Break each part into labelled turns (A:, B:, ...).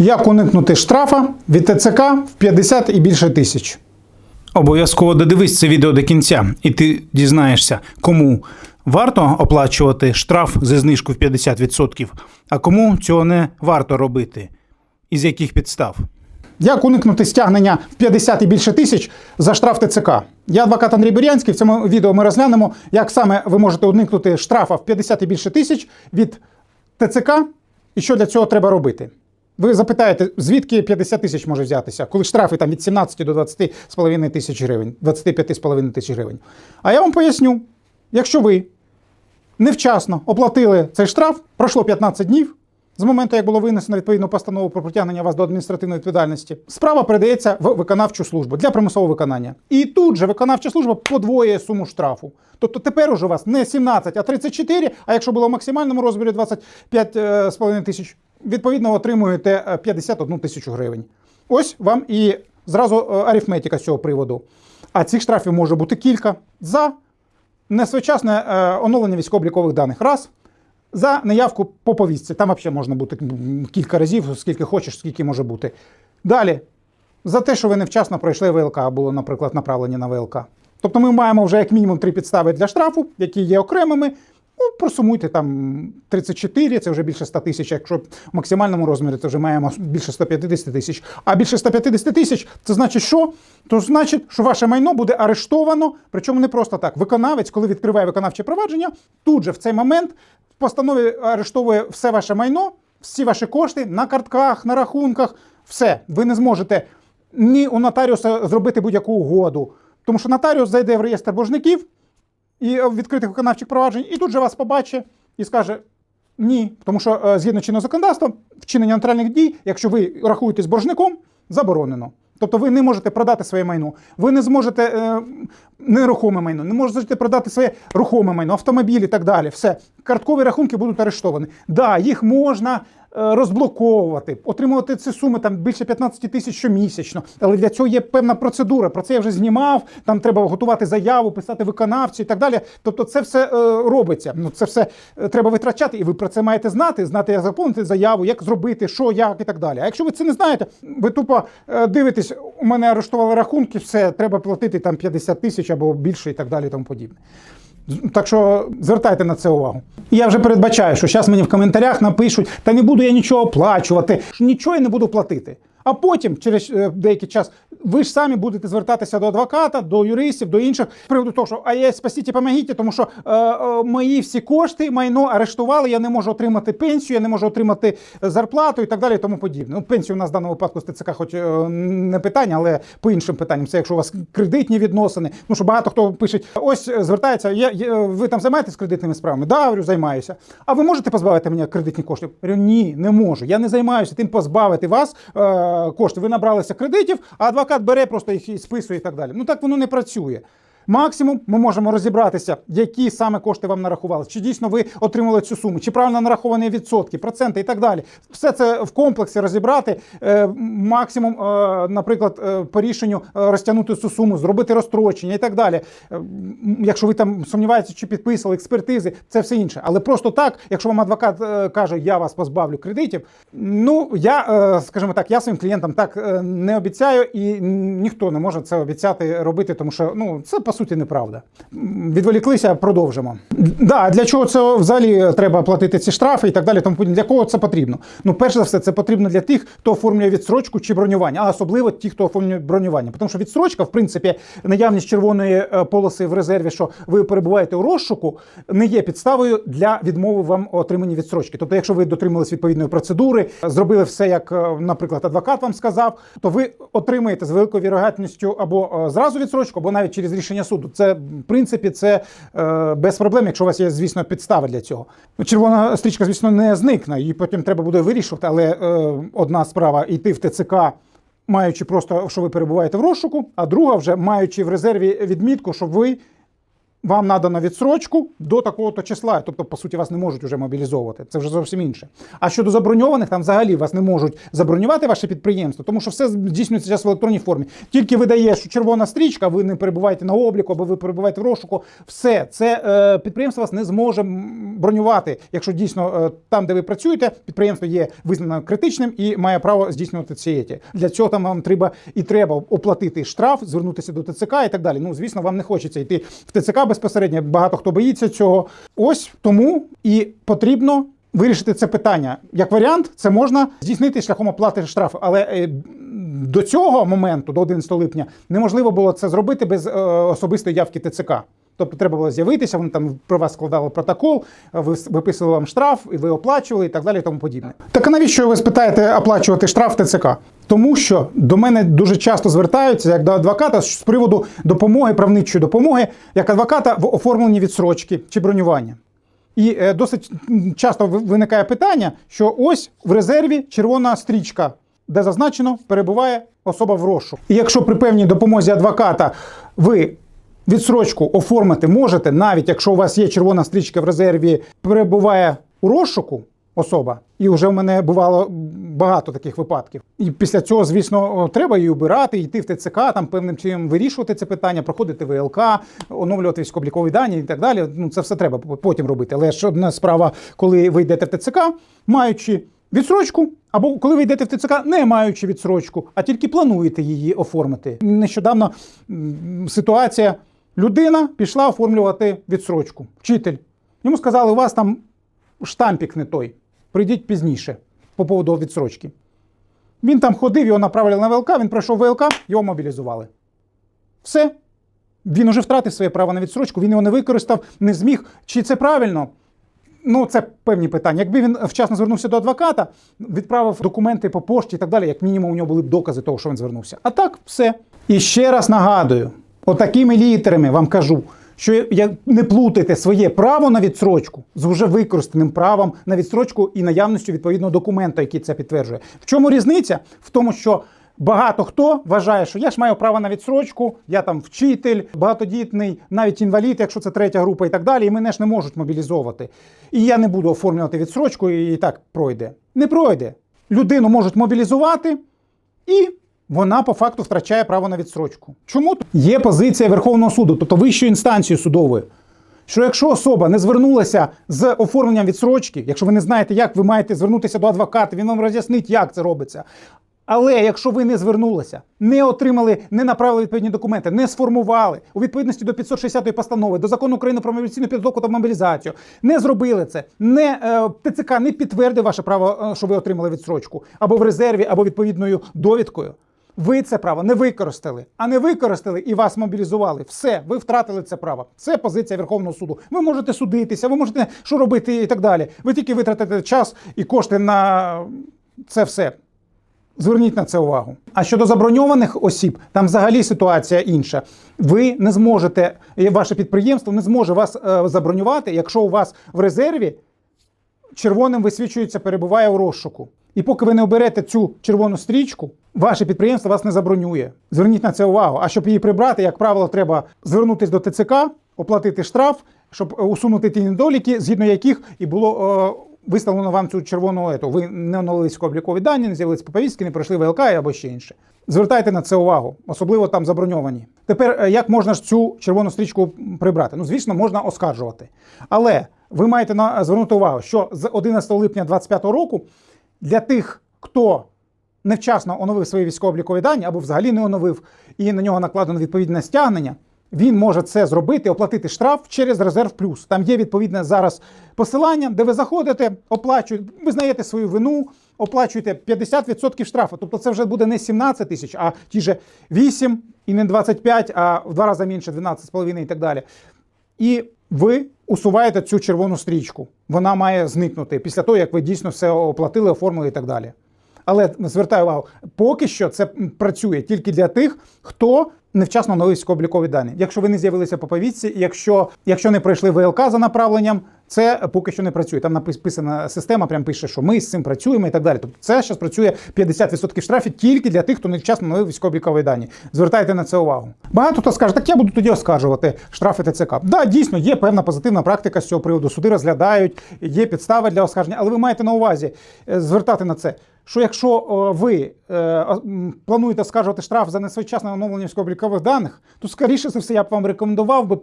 A: Як уникнути штрафа від ТЦК в 50 і більше тисяч.
B: Обов'язково додивись це відео до кінця, і ти дізнаєшся, кому варто оплачувати штраф зі знижкою в 50%, а кому цього не варто робити, і з яких підстав.
A: Як уникнути стягнення в 50 і більше тисяч за штраф ТЦК? Я адвокат Андрій Бурянський. В цьому відео ми розглянемо, як саме ви можете уникнути штрафа в 50 і більше тисяч від ТЦК і що для цього треба робити. Ви запитаєте, звідки 50 тисяч може взятися, коли штрафи там від 17 до 20,5 тисяч гривень, 25,5 тисяч гривень. А я вам поясню, якщо ви невчасно оплатили цей штраф, пройшло 15 днів. З моменту, як було винесено відповідну постанову про притягнення вас до адміністративної відповідальності, справа передається в виконавчу службу для примусового виконання. І тут же виконавча служба подвоює суму штрафу. Тобто тепер уже у вас не 17, а 34, а якщо було в максимальному розмірі 25,5 тисяч, відповідно отримуєте е, 51 тисячу гривень. Ось вам і зразу е, арифметика з цього приводу. А цих штрафів може бути кілька за несвоєчасне е, оновлення військово-облікових даних. Раз. За неявку по повістці. Там взагалі можна бути кілька разів, скільки хочеш, скільки може бути. Далі. За те, що ви невчасно пройшли ВЛК, або, наприклад, направлені на ВЛК. Тобто ми маємо вже як мінімум три підстави для штрафу, які є окремими. Ну, просумуйте там 34, це вже більше 100 тисяч. Якщо в максимальному розмірі, це вже маємо більше 150 тисяч. А більше 150 тисяч це значить, що? То значить, що ваше майно буде арештовано. Причому не просто так. Виконавець, коли відкриває виконавче провадження, тут же в цей момент в постанові арештовує все ваше майно, всі ваші кошти на картках, на рахунках. Все, ви не зможете ні у нотаріуса зробити будь-яку угоду. Тому що нотаріус зайде в реєстр боржників і е, відкритих виконавчих проваджень, і тут же вас побачить і скаже: ні, тому що е, згідно чинного законодавства, вчинення нотаріальних дій, якщо ви рахуєтесь боржником, заборонено. Тобто ви не можете продати своє майно, ви не зможете е, нерухоме майно, не можете продати своє рухоме майно, автомобіль і так далі. Все, карткові рахунки будуть арештовані. Да, їх можна розблоковувати, отримувати ці суми там більше 15 тисяч щомісячно. Але для цього є певна процедура. Про це я вже знімав. Там треба готувати заяву, писати виконавцю і так далі. Тобто, це все е, робиться. Ну це все е, треба витрачати, і ви про це маєте знати, знати, як заповнити заяву, як зробити, що, як і так далі. А якщо ви це не знаєте, ви тупо е, дивитесь, у мене арештували рахунки, все треба платити там 50 тисяч або більше і так далі, тому подібне. Так що звертайте на це увагу. Я вже передбачаю, що зараз мені в коментарях напишуть, та не буду я нічого оплачувати, нічого я не буду платити. А потім, через е, деякий час, ви ж самі будете звертатися до адвоката, до юристів, до інших з приводу того, що а я спасіть, помогіть, тому що е, е, мої всі кошти, майно арештували, я не можу отримати пенсію, я не можу отримати е, зарплату і так далі, тому подібне. Ну, пенсію у нас в даному випадку з ТЦК, хоч е, не питання, але по іншим питанням. Це якщо у вас кредитні відносини. Ну що багато хто пише, ось е, звертається, я, я, ви там займаєтесь кредитними справами? Да, говорю, займаюся. А ви можете позбавити мене кредитні кошти? Я ні, не можу. Я не займаюся тим позбавити вас е, кошти. Ви набралися кредитів, а адвокат бере просто їх і списує і так далі. Ну так воно не працює. Максимум ми можемо розібратися, які саме кошти вам нарахували, чи дійсно ви отримали цю суму, чи правильно нараховані відсотки, проценти і так далі. Все це в комплексі розібрати. Е, максимум, е, наприклад, е, по рішенню розтягнути цю суму, зробити розстрочення і так далі. Якщо ви там сумніваєтеся, чи підписали експертизи, це все інше. Але просто так, якщо вам адвокат каже, я вас позбавлю кредитів, ну я, скажімо так, я своїм клієнтам так не обіцяю, і ніхто не може це обіцяти робити, тому що ну це по суті неправда. Відволіклися, продовжимо. Да, для чого це взагалі треба платити ці штрафи і так далі? Тому для кого це потрібно? Ну, перш за все, це потрібно для тих, хто оформлює відстрочку чи бронювання, а особливо ті, хто оформлює бронювання. Тому що відстрочка, в принципі, наявність червоної е, полоси в резерві, що ви перебуваєте у розшуку, не є підставою для відмови вам у отриманні відстрочки. Тобто, якщо ви дотримались відповідної процедури, зробили все, як, е, наприклад, адвокат вам сказав, то ви отримаєте з великою вірогатністю або е, зразу відстрочку, або навіть через рішення суду. Це в принципі це е, без проблем, якщо у вас є, звісно, підстави для цього. Ну, Червона стрічка, звісно, не зникне, її потім треба буде вирішувати, але е, одна справа йти в ТЦК. Маючи просто, що ви перебуваєте в розшуку, а друга вже маючи в резерві відмітку, що ви вам надано відсрочку до такого-то числа. Тобто, по суті, вас не можуть вже мобілізовувати. Це вже зовсім інше. А щодо заброньованих, там взагалі вас не можуть забронювати ваше підприємство, тому що все здійснюється зараз в електронній формі. Тільки видає, що червона стрічка, ви не перебуваєте на обліку, або ви перебуваєте в розшуку. Все це е, підприємство вас не зможе бронювати, якщо дійсно е, там, де ви працюєте, підприємство є визнано критичним і має право здійснювати ці еті. Для цього там вам треба і треба оплатити штраф, звернутися до ТЦК і так далі. Ну, звісно, вам не хочеться йти в ТЦК безпосередньо. Багато хто боїться цього. Ось тому і потрібно. Вирішити це питання як варіант, це можна здійснити шляхом оплати штрафу. Але е, до цього моменту, до 11 липня, неможливо було це зробити без е, особистої явки ТЦК. Тобто треба було з'явитися, вони там про вас складали протокол, ви виписували вам штраф, і ви оплачували і так далі, і тому подібне. Так а навіщо ви спитаєте оплачувати штраф ТЦК? Тому що до мене дуже часто звертаються як до адвоката з приводу допомоги, правничої допомоги, як адвоката в оформленні відсрочки чи бронювання. І е, досить часто виникає питання, що ось в резерві червона стрічка, де зазначено, перебуває особа в розшуку. І якщо при певній допомозі адвоката ви відсрочку оформити можете, навіть якщо у вас є червона стрічка в резерві, перебуває у розшуку особа, і вже в мене бувало багато таких випадків. І після цього, звісно, треба її обирати, йти в ТЦК, там певним чином вирішувати це питання, проходити ВЛК, оновлювати військово-облікові дані і так далі. Ну це все треба потім робити. Але ж одна справа, коли ви йдете в ТЦК, маючи відсрочку, або коли ви йдете в ТЦК, не маючи відсрочку, а тільки плануєте її оформити. Нещодавно ситуація. Людина пішла оформлювати відсрочку. Вчитель. Йому сказали, у вас там штампік не той. Прийдіть пізніше по поводу відсрочки. Він там ходив, його направили на ВЛК, він пройшов ВЛК, його мобілізували. Все. Він уже втратив своє право на відсрочку, він його не використав, не зміг. Чи це правильно? Ну, це певні питання. Якби він вчасно звернувся до адвоката, відправив документи по пошті і так далі, як мінімум у нього були б докази того, що він звернувся. А так, все. І ще раз нагадую: отакими літерами вам кажу, що як не плутайте своє право на відсрочку з вже використаним правом на відсрочку і наявністю відповідного документу, який це підтверджує. В чому різниця? В тому, що Багато хто вважає, що я ж маю право на відсрочку, я там вчитель, багатодітний, навіть інвалід, якщо це третя група і так далі, і мене ж не можуть мобілізовувати. І я не буду оформлювати відсрочку, і так пройде. Не пройде. Людину можуть мобілізувати, і вона по факту втрачає право на відсрочку. Чому? Є позиція Верховного суду, тобто вищої інстанції судової. Що якщо особа не звернулася з оформленням відсрочки, якщо ви не знаєте, як ви маєте звернутися до адвоката, він вам роз'яснить, як це робиться. Але якщо ви не звернулися, не отримали, не направили відповідні документи, не сформували у відповідності до 560 постанови, до закону України про мобілізаційну підготовку та мобілізацію, не зробили це, не е, ТЦК не підтвердив ваше право, е, що ви отримали відсрочку, або в резерві, або відповідною довідкою. Ви це право не використали, а не використали і вас мобілізували. Все, ви втратили це право. Це позиція Верховного суду. Ви можете судитися, ви можете що робити і так далі. Ви тільки витратите час і кошти на це все. Зверніть на це увагу. А щодо заброньованих осіб, там взагалі ситуація інша. Ви не зможете, ваше підприємство не зможе вас е, забронювати, якщо у вас в резерві червоним висвічується, перебуває у розшуку. І поки ви не оберете цю червону стрічку, ваше підприємство вас не забронює. Зверніть на це увагу. А щоб її прибрати, як правило, треба звернутися до ТЦК, оплатити штраф, щоб е, усунути ті недоліки, згідно яких і було. е, Виставлено вам цю червону ету. Ви не оновили військово-облікові дані, не з'явились по повістки, не пройшли ВЛК або ще інше. Звертайте на це увагу, особливо там заброньовані. Тепер е, як можна ж цю червону стрічку прибрати? Ну, звісно, можна оскаржувати. Але ви маєте на звернути увагу, що з 11 липня 2025 року для тих, хто невчасно оновив свої військово-облікові дані або взагалі не оновив, і на нього накладено відповідне стягнення. Він може це зробити, оплатити штраф через резерв плюс. Там є відповідне зараз посилання, де ви заходите, оплачуєте, визнаєте свою вину, оплачуєте 50% штрафу. Тобто це вже буде не 17 тисяч, а ті же 8 і не 25, а в два рази менше 12,5 і так далі. І ви усуваєте цю червону стрічку. Вона має зникнути після того, як ви дійсно все оплатили, оформили і так далі. Але звертаю увагу, поки що це працює тільки для тих, хто невчасно оновив військово-облікові дані. Якщо ви не з'явилися по повістці, якщо, якщо не пройшли ВЛК за направленням, це поки що не працює. Там написана система, прям пише, що ми з цим працюємо і так далі. Тобто це зараз працює 50% штрафів тільки для тих, хто невчасно оновив військово-облікові дані. Звертайте на це увагу. Багато хто скаже, так я буду тоді оскаржувати штрафи ТЦК. Да, дійсно, є певна позитивна практика з цього приводу. Суди розглядають, є підстави для оскарження, але ви маєте на увазі е, звертати на це. Що якщо ви е, плануєте скаржувати штраф за несвоєчасне оновлення військово-облікових даних, то скоріше за все я б вам рекомендував би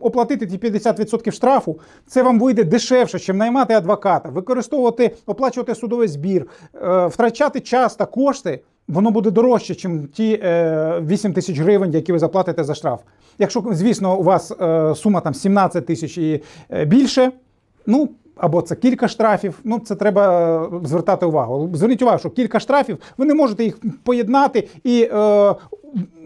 A: оплатити ті 50% штрафу. Це вам вийде дешевше, чим наймати адвоката, використовувати, оплачувати судовий збір, е, втрачати час та кошти. Воно буде дорожче, ніж ті е, 8 тисяч гривень, які ви заплатите за штраф. Якщо, звісно, у вас е, сума там 17 тисяч і е, більше, ну або це кілька штрафів. Ну це треба е, звертати увагу. Зверніть увагу, що кілька штрафів ви не можете їх поєднати і, е,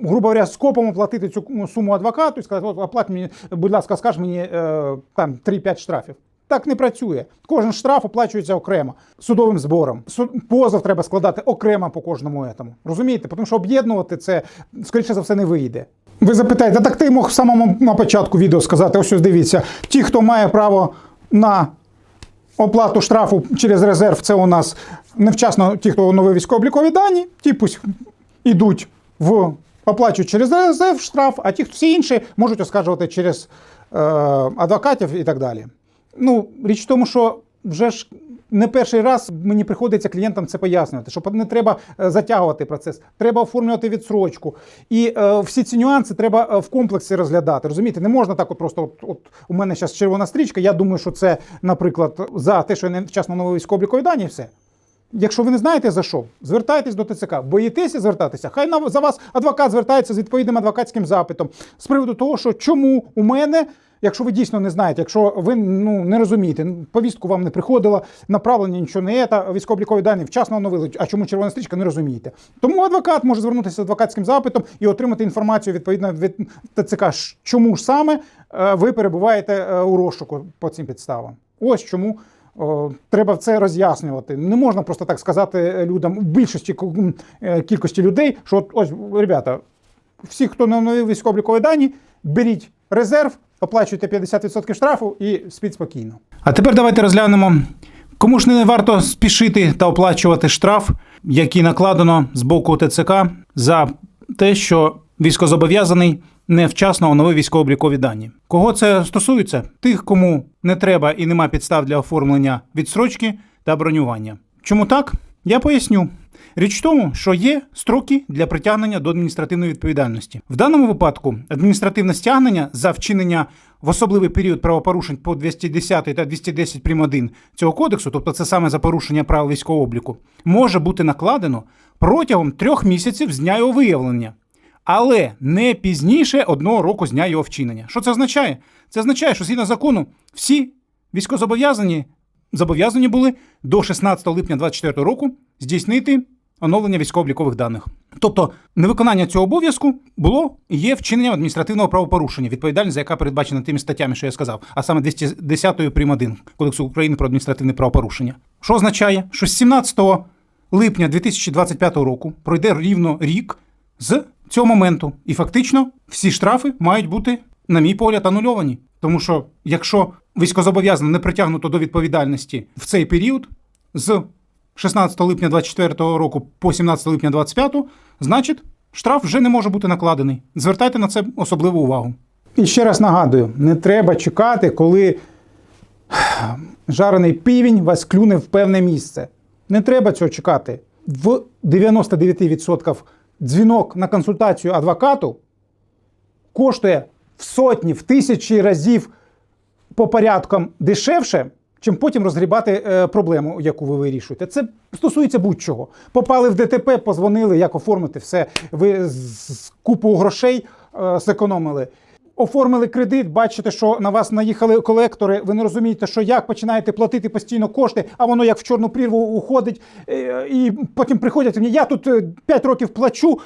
A: грубо говоря, скопом оплатити цю суму адвокату і сказати, оплать мені, будь ласка, скаж мені е, там 3-5 штрафів. Так не працює. Кожен штраф оплачується окремо судовим збором. Позов треба складати окремо по кожному етому. Розумієте? Тому що об'єднувати це скоріше за все не вийде. Ви запитаєте, так ти мог в самому на початку відео сказати: ось ось дивіться, ті, хто має право на оплату штрафу через резерв, це у нас невчасно ті, хто оновив військово-облікові дані, ті пусть ідуть в оплачують через резерв штраф, а ті, хто всі інші, можуть оскаржувати через е, адвокатів і так далі. Ну, річ в тому, що вже ж не перший раз мені приходиться клієнтам це пояснювати, що не треба е, затягувати процес, треба оформлювати відсрочку. І е, всі ці нюанси треба е, в комплексі розглядати. Розумієте, не можна так, от просто от, от у мене зараз червона стрічка. Я думаю, що це, наприклад, за те, що я невчасно новий військово-облікові дані, і все. Якщо ви не знаєте за що, звертайтесь до ТЦК. Боїтеся звертатися? Хай на за вас адвокат звертається з відповідним адвокатським запитом з приводу того, що чому у мене, якщо ви дійсно не знаєте, якщо ви ну не розумієте, повістку вам не приходила, направлення нічого не є, та військово-облікові дані вчасно оновили. А чому червона стрічка не розумієте? Тому адвокат може звернутися з адвокатським запитом і отримати інформацію відповідно від ТЦК, чому ж саме е, ви перебуваєте е, у розшуку по цим підставам. Ось чому. Треба це роз'яснювати. Не можна просто так сказати людям в більшості е, кількості людей, що ось, ребята, всі, хто не оновив військово-облікові дані, беріть резерв, оплачуйте 50% штрафу і спіть спокійно.
B: А тепер давайте розглянемо, кому ж не варто спішити та оплачувати штраф, який накладено з боку ТЦК за те, що військозобов'язаний невчасно оновив військово-облікові дані. Кого це стосується? Тих, кому не треба і нема підстав для оформлення відстрочки та бронювання. Чому так? Я поясню. Річ в тому, що є строки для притягнення до адміністративної відповідальності. В даному випадку адміністративне стягнення за вчинення в особливий період правопорушень по 210 та 210 прим. 1 цього кодексу, тобто це саме за порушення правил військового обліку, може бути накладено протягом трьох місяців з дня його виявлення. Але не пізніше одного року з дня його вчинення. Що це означає? Це означає, що згідно закону всі військовозобов'язані зобов'язані були до 16 липня 2024 року здійснити оновлення військово-облікових даних. Тобто невиконання цього обов'язку було і є вчиненням адміністративного правопорушення, відповідальність за яка передбачена тими статтями, що я сказав, а саме 210 прим. 1 Кодексу України про адміністративне правопорушення. Що означає, що з 17 липня 2025 року пройде рівно рік з цього моменту, і фактично всі штрафи мають бути, на мій погляд, анульовані. Тому що якщо військозобов'язане не притягнуто до відповідальності в цей період з 16 липня 2024 року по 17 липня 2025, значить штраф вже не може бути накладений. Звертайте на це особливу увагу.
A: І ще раз нагадую: не треба чекати, коли жарений півень вас клюне в певне місце. Не треба цього чекати. В 99% дзвінок на консультацію адвокату коштує в сотні, в тисячі разів по порядкам дешевше, чим потім розгрібати е, проблему, яку ви вирішуєте. Це стосується будь-чого. Попали в ДТП, позвонили, як оформити все. Ви з, купу грошей е, зекономили. Оформили кредит, бачите, що на вас наїхали колектори. Ви не розумієте, що як починаєте платити постійно кошти, а воно як в чорну прірву уходить. е, І потім приходять мені. Я тут 5 років плачу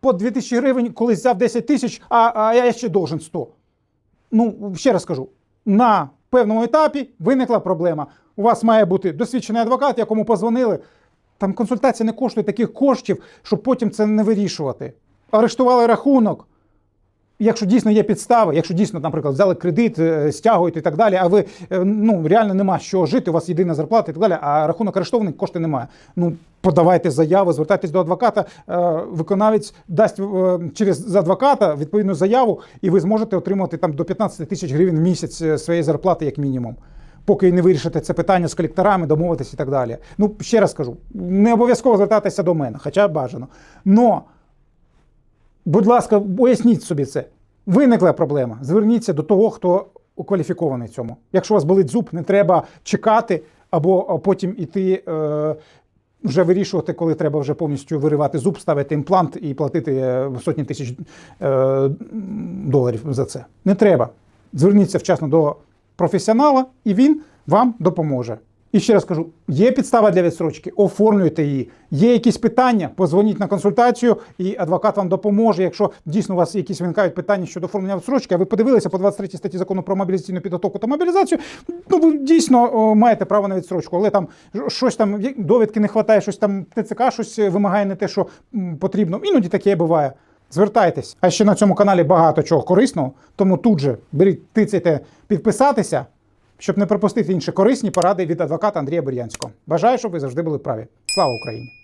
A: по 2000 гривень, колись взяв 10 тисяч, а, а я ще должен 100 ну, ще раз кажу, на певному етапі виникла проблема. У вас має бути досвідчений адвокат, якому позвонили. Там консультація не коштує таких коштів, щоб потім це не вирішувати. Арештували рахунок. Якщо дійсно є підстави, якщо дійсно, наприклад, взяли кредит, е, стягуєте і так далі, а ви е, ну реально нема чого жити, у вас єдина зарплата і так далі, а рахунок арештований, кошти немає. Ну подавайте заяву, звертайтесь до адвоката. е, Виконавець дасть через адвоката відповідну заяву, і ви зможете отримати там до 15 тисяч гривень в місяць своєї зарплати, як мінімум. Поки не вирішите це питання з колекторами, домовитись і так далі. Ну, ще раз кажу, не обов'язково звертатися до мене, хоча бажано. Но Будь ласка, поясніть собі це. Виникла проблема. Зверніться до того, хто кваліфікований цьому. Якщо у вас болить зуб, не треба чекати або потім іти. Е, вже вирішувати, коли треба вже повністю виривати зуб, ставити імплант і платити е, сотні тисяч е, доларів за це. Не треба. Зверніться вчасно до професіонала, і він вам допоможе. І ще раз кажу: є підстава для відсрочки, оформлюйте її. Є якісь питання, позвоніть на консультацію, і адвокат вам допоможе. Якщо дійсно у вас якісь виникають питання щодо оформлення відсрочки, а ви подивилися по 23 статті закону про мобілізаційну підготовку та мобілізацію, ну ви дійсно о, маєте право на відсрочку, але там щось там довідки не вистачає, щось там ТЦК щось вимагає не те, що потрібно. Іноді таке буває. Звертайтесь. А ще на цьому каналі багато чого корисного, тому тут же беріть, тицяйте підписатися, щоб не пропустити інші корисні поради від адвоката Андрія Бур'янського. Бажаю, щоб ви завжди були праві. Слава Україні!